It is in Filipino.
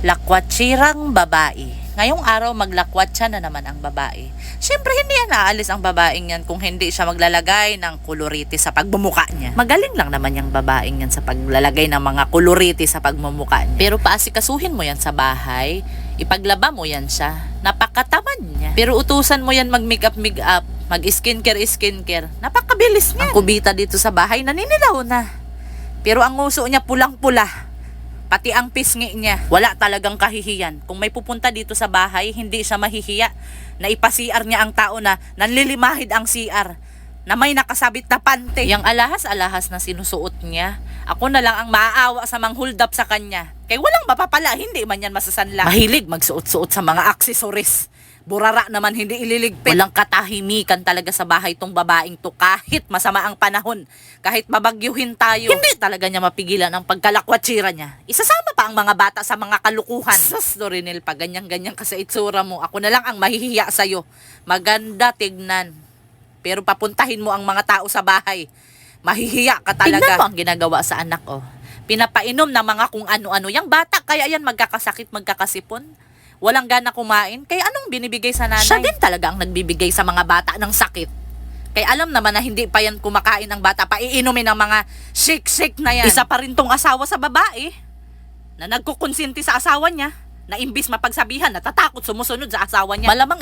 Lakwatsirang babae. Ngayong araw maglakwatsa na naman ang babae. Siyempre hindi yan aalis ang babaeng yan kung hindi siya maglalagay ng kuloriti sa pagmumuka niya. Magaling lang naman yung babaeng yan sa paglalagay ng mga kuloriti sa pagmumuka niya. Pero paasikasuhin mo yan sa bahay, ipaglaba mo yan siya. Napakataman niya. Pero utusan mo yan mag-makeup, make-up, mag-skincare, skincare. Napakabilis niya. Ang kubita dito sa bahay, naninilaw na. Pero ang nguso niya pulang-pula. Pati ang pisngi niya, wala talagang kahihiyan. Kung may pupunta dito sa bahay, hindi siya mahihiya na ipasiar niya ang tao na nanlilimahid ang CR na may nakasabit na pante. Yang alahas-alahas na sinusuot niya, ako na lang ang maaawa sa manghuld up sa kanya. Kay walang mapapala, hindi man yan masasanla. Mahilig magsuot-suot sa mga aksesoris. Burara naman hindi ililigpit. Walang katahimikan talaga sa bahay tong babaeng to kahit masama ang panahon. Kahit mabagyuhin tayo. Hindi talaga niya mapigilan ang pagkalakwatsira niya. Isasama pa ang mga bata sa mga kalukuhan. Sus, Dorinel, pa ganyan-ganyan ka sa itsura mo. Ako na lang ang mahihiya sa'yo. Maganda tignan. Pero papuntahin mo ang mga tao sa bahay. Mahihiya ka talaga. Tignan mo ang ginagawa sa anak, oh. Pinapainom ng mga kung ano-ano. Yang bata, kaya yan magkakasakit, magkakasipon. Walang gana kumain. Kaya anong binibigay sa nanay? Siya din talaga ang nagbibigay sa mga bata ng sakit. Kaya alam naman na hindi pa yan kumakain ang bata. Paiinumin ng mga shake-shake na yan. Isa pa rin tong asawa sa babae na nagkukonsinti sa asawa niya na imbis mapagsabihan, natatakot sumusunod sa asawa niya. Malamang